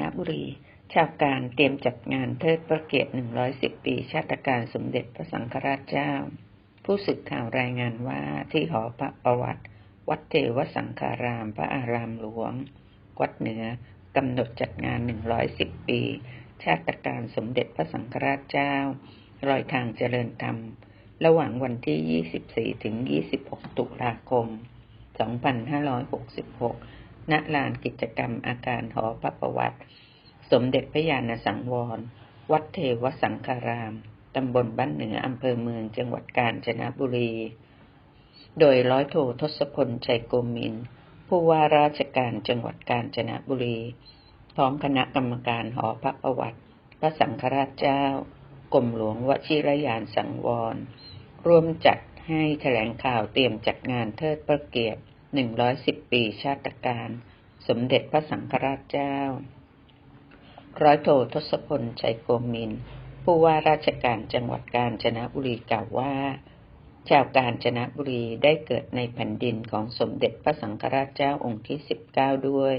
นบุรี ชาวการเตรียมจัดงานเทิดพระเกียรติ110 ปี ชาติการสมเด็จพระสังฆราชเจ้า ผู้สื่อข่าวรายงานว่าที่หอพระประวัติ วัดเทวสังฆาราม พระอารามหลวง วัดเหนือกำหนดจัดงาน 110 ปี ชาติการสมเด็จพระสังฆราชเจ้า รอยทางเจริญธรรม ระหว่างวันที่ 24 ถึง 26 ตุลาคม 2566 ณลานกิจกรรมอาการหอพระประวัติ สมเด็จพระญาณสังวร วัดเทวสังฆาราม ตำบลบ้านเหนืออำเภอเมืองจังหวัดกาญจนบุรี โดยร้อยโททศพลชัยโกมิน ผู้ว่าราชการจังหวัดกาญจนบุรี พร้อมคณะกรรมการหอพระประวัติ พระสังฆราชเจ้ากรมหลวงวชิรยานสังวร ร่วมจัดให้แถลงข่าวเตรียมจัดงานเทิดพระเกียรติ 110ปีชาติการ สมเด็จพระสังฆราชเจ้า ร้อยโททศพลชัยโกมิน ผู้ว่าราชการจังหวัดกาญจนบุรีกล่าวว่า ชาวกาญจนบุรีได้เกิดในแผ่นดินของสมเด็จพระสังฆราชเจ้าองค์ที่19ด้วย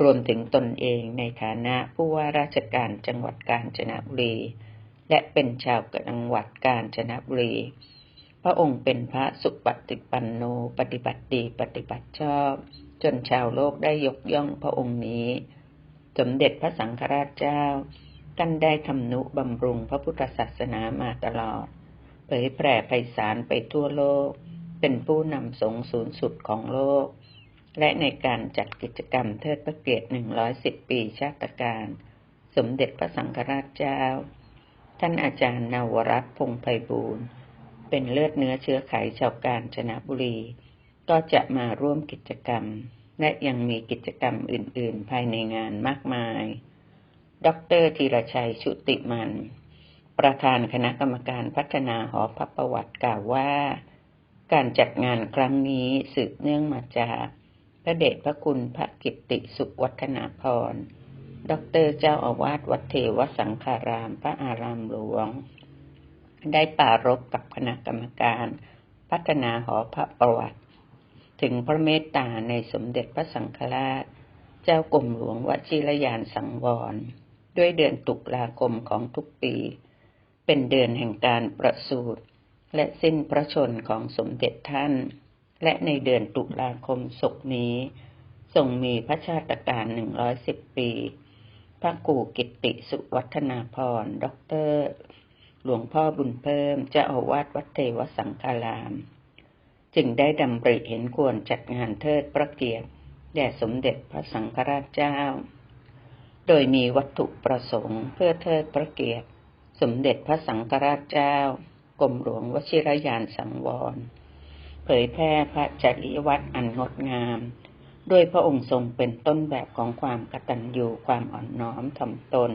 รวมถึงตนเองในฐานะผู้ว่าราชการจังหวัดกาญจนบุรี และเป็นชาวจังหวัดกาญจนบุรี พระองค์เป็นพระสุปฏิปันโน ปฏิบัติดีปฏิบัติชอบ จนชาวโลกได้ยกย่องพระองค์นี้ สมเด็จพระสังฆราชเจ้าท่านได้ทำนุบำรุงพระพุทธศาสนามาตลอด เผยแผ่ไพศาลไปทั่วโลก เป็นผู้นำสงสูงสุดของโลก และในการจัดกิจกรรมเทิดพระเกียรติ 110 ปีชาติการ สมเด็จพระสังฆราชเจ้า ท่านอาจารย์นวรัตน์พงไพบูลย์ เป็นเลือดเนื้อเชื้อไขชาวกาญจนบุรี ก็จะมาร่วมกิจกรรม และยังมีกิจกรรมอื่น ๆ ภายในงานมากมาย ดรธีรชัยชุติมัน ประธานคณะกรรมการพัฒนาหอพระประวัติกล่าวว่า การจัดงานครั้งนี้สืบเนื่องมาจากพระเดชพระคุณพระกิตติสุวัฒนาพรดรเจ้าอาวาสวัดเทวสังฆารามพระอารามหลวง ได้ปรารบกับคณะกรรมการ พัฒนาหอพระประวัติ ถึงพระเมตตาในสมเด็จพระสังฆราช เจ้ากรมหลวงวชิรยานสังวร ด้วยเดือนตุลาคมของทุกปี เป็นเดือนแห่งการประสูติและสิ้นพระชนของสมเด็จท่าน และในเดือนตุลาคมศกนี้ทรงมีพระชาติการหนึ่งร้อยสิบปี พระกูกิติสุวัฒนาพรด็อกเตอร์ หลวงพ่อบุญเพิ่มเจ้าอาวาสวัดเทวสังฆาราม จึงได้ดำริเห็นควรจัดงานเทิดพระเกียรติแด่สมเด็จพระสังฆราชเจ้า โดยมีวัตถุประสงค์เพื่อเทิดพระเกียรติ สมเด็จพระสังฆราชเจ้ากรมหลวงวชิรยานสังวร เผยแพร่พระจริยวัตรอันงดงาม ด้วยพระองค์ทรงเป็นต้นแบบของความกตัญญูความอ่อนน้อมถ่อมตน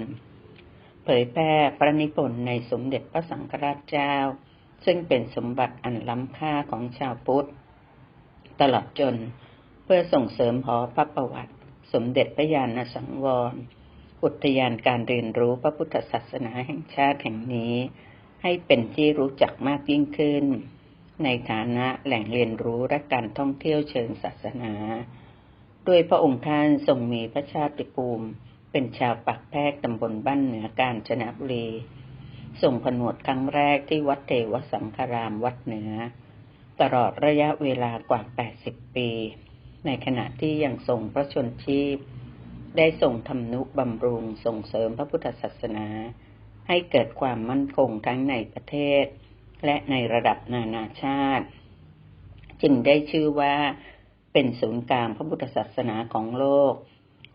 เผยแพร่พระนิพนธ์ในสมเด็จพระสังฆราชเจ้า ซึ่งเป็นสมบัติอันล้ำค่าของชาวพุทธ ตลอดจนเพื่อส่งเสริมหอพระประวัติ สมเด็จพระญาณสังวร อุทยานการเรียนรู้พระพุทธศาสนาแห่งชาติแห่งนี้ ให้เป็นที่รู้จักมากยิ่งขึ้น ในฐานะแหล่งเรียนรู้และการท่องเที่ยวเชิงศาสนา ด้วยพระองค์ท่านทรงมีพระชาติภูมิ เป็นชาวปักแพรกตำบลบ้านเหนือการจนบุรี ส่งผนวดครั้งแรกที่วัดเทวสังฆรามวัดเหนือ ตลอดระยะเวลากว่า 80 ปี ในขณะที่ยังทรงพระชนชีพ ได้ส่งทำนุบำรุงส่งเสริมพระพุทธศาสนา ให้เกิดความมั่นคงทั้งในประเทศ และในระดับนานาชาติ จึงได้ชื่อว่าเป็นศูนย์กลางพระพุทธศาสนาของโลก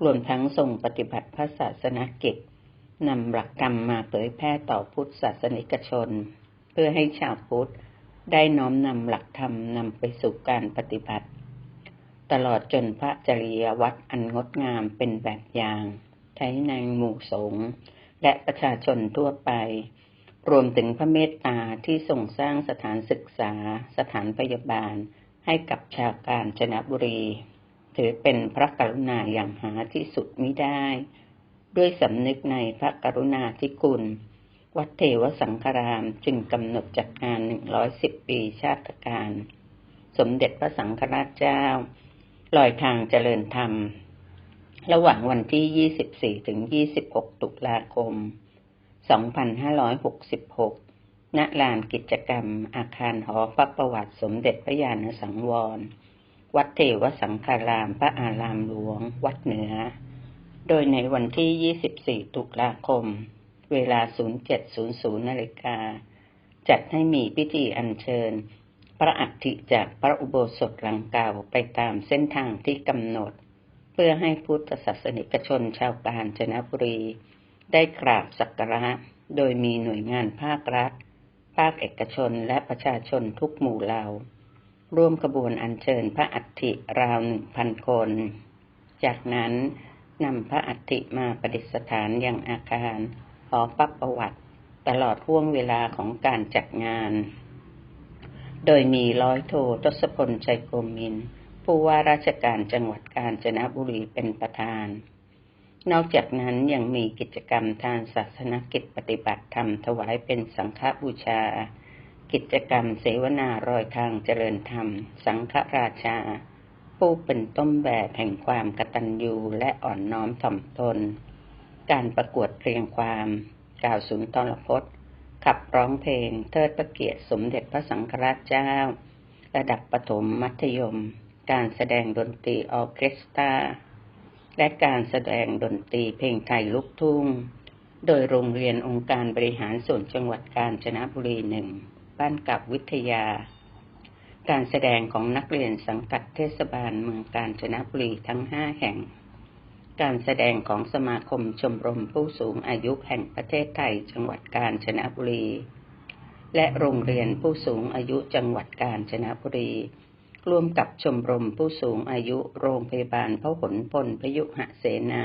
รวมทั้งทรงปฏิบัติพระศาสนากิจนำหลักธรรมมาเผยแพร่ต่อพุทธศาสนิกชน เพื่อให้ชาวพุทธได้น้อมนำหลักธรรมนำไปสู่การปฏิบัติ ตลอดจนพระจริยวัตรอันงดงามเป็นแบบอย่าง ใช้ในหมู่สงฆ์และประชาชนทั่วไป รวมถึงพระเมตตาที่ส่งสร้างสถานศึกษา สถานพยาบาลให้กับชาวกาญจนบุรี ถือเป็นพระกรุณาอย่างหาที่สุดมิได้ ด้วยสำนึกในพระกรุณาธิคุณ วัดเทวสังฆรามจึงกำหนดจัดงาน110ปีชาติการ สมเด็จพระสังฆราชเจ้า ลอยทางเจริญธรรม ระหว่างวันที่ 24 ถึง 26 ตุลาคม 2566 ณ ลานกิจกรรมอาคารหอพระประวัติสมเด็จพระยาณสังวร วัดเทวสังฆาราม พระอารามหลวง วัดเหนือ โดยในวันที่ 24 ตุลาคม เวลา 07.00นาฬิกา จัดให้มีพิธีอัญเชิญ พระอัฐิจากพระอุโบสถหลังเก่าไปตามเส้นทางที่กำหนด เพื่อให้พุทธศาสนิกชนชาวกาญจนบุรี ได้กราบสักการะ โดยมีหน่วยงานภาครัฐ ภาคเอกชนและประชาชนทุกหมู่เหล่า ร่วมขบวนอัญเชิญพระอัฐิราวหนึ่งพันคน จากนั้นนำพระอัฐิมาประดิษฐานอย่างอาคารหอพระประวัติตลอดห่วงเวลาของการจัดงาน โดยมีร้อยโททศพลชัยโกมิน ผู้ว่าราชการจังหวัดกาญจนบุรีเป็นประธาน นอกจากนั้นยังมีกิจกรรมทางศาสนกิจปฏิบัติธรรมถวายเป็นสังฆบูชา กิจกรรมเสวนารอยทางเจริญธรรม สังฆราชา ผู้เป็นต้นแบบแห่งความกตัญญูและอ่อนน้อมถ่อมตน การประกวดเรียงความ กล่าวสุนทรพจน์ ขับร้องเพลงเทิดพระเกียรติสมเด็จพระสังฆราชเจ้า ระดับประถมมัธยม การแสดงดนตรีออเคสตราและการแสดงดนตรีเพลงไทยลูกทุ่ง โดยโรงเรียนองค์การบริหารส่วนจังหวัดกาญจนบุรีหนึ่ง บ้านกับวิทยา การแสดงของนักเรียนสังกัดเทศบาลเมืองกาญจนบุรีทั้งห้าแห่ง การแสดงของสมาคมชมรมผู้สูงอายุแห่งประเทศไทยจังหวัดกาญจนบุรี และโรงเรียนผู้สูงอายุจังหวัดกาญจนบุรีร่วมกับชมรมผู้สูงอายุโรงพยาบาลพหลพลพยุหเสนา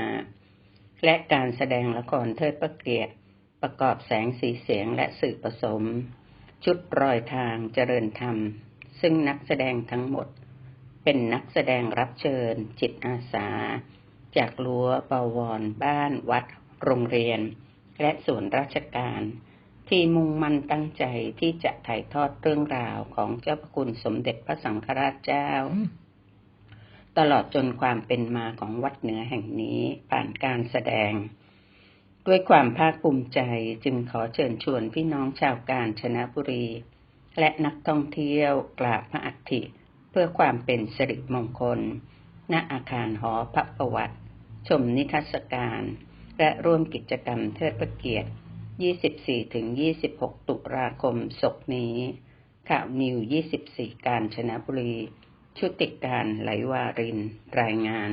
และการแสดงละครเทิดพระเกียรติ ประกอบแสงสีเสียงและสื่อผสม ชุดรอยทางเจริญธรรม ซึ่งนักแสดงทั้งหมด เป็นนักแสดงรับเชิญ จิตอาสา จากรั้วบวรบ้านวัด โรงเรียน และส่วนราชการ ที่มุ่งมั่นตั้งใจที่จะถ่ายทอดเรื่องราวของเจ้าพระคุณสมเด็จพระสังฆราชเจ้า ตลอดจนความเป็นมาของวัดเหนือแห่งนี้ผ่านการแสดง ด้วยความภาคภูมิใจจึงขอเชิญชวนพี่น้องชาวกาญจนบุรี และนักท่องเที่ยวกราบพระอัฐิเพื่อความเป็นสิริมงคล ณ อาคารหอพระประวัติ ชมนิทรรศการ และร่วมกิจกรรมเทิดพระเกียรติ 24-26 ตุลาคมศกนี้ ข่าวนิว 24 การชนะบุรี ชุติการไหลวาริน รายงาน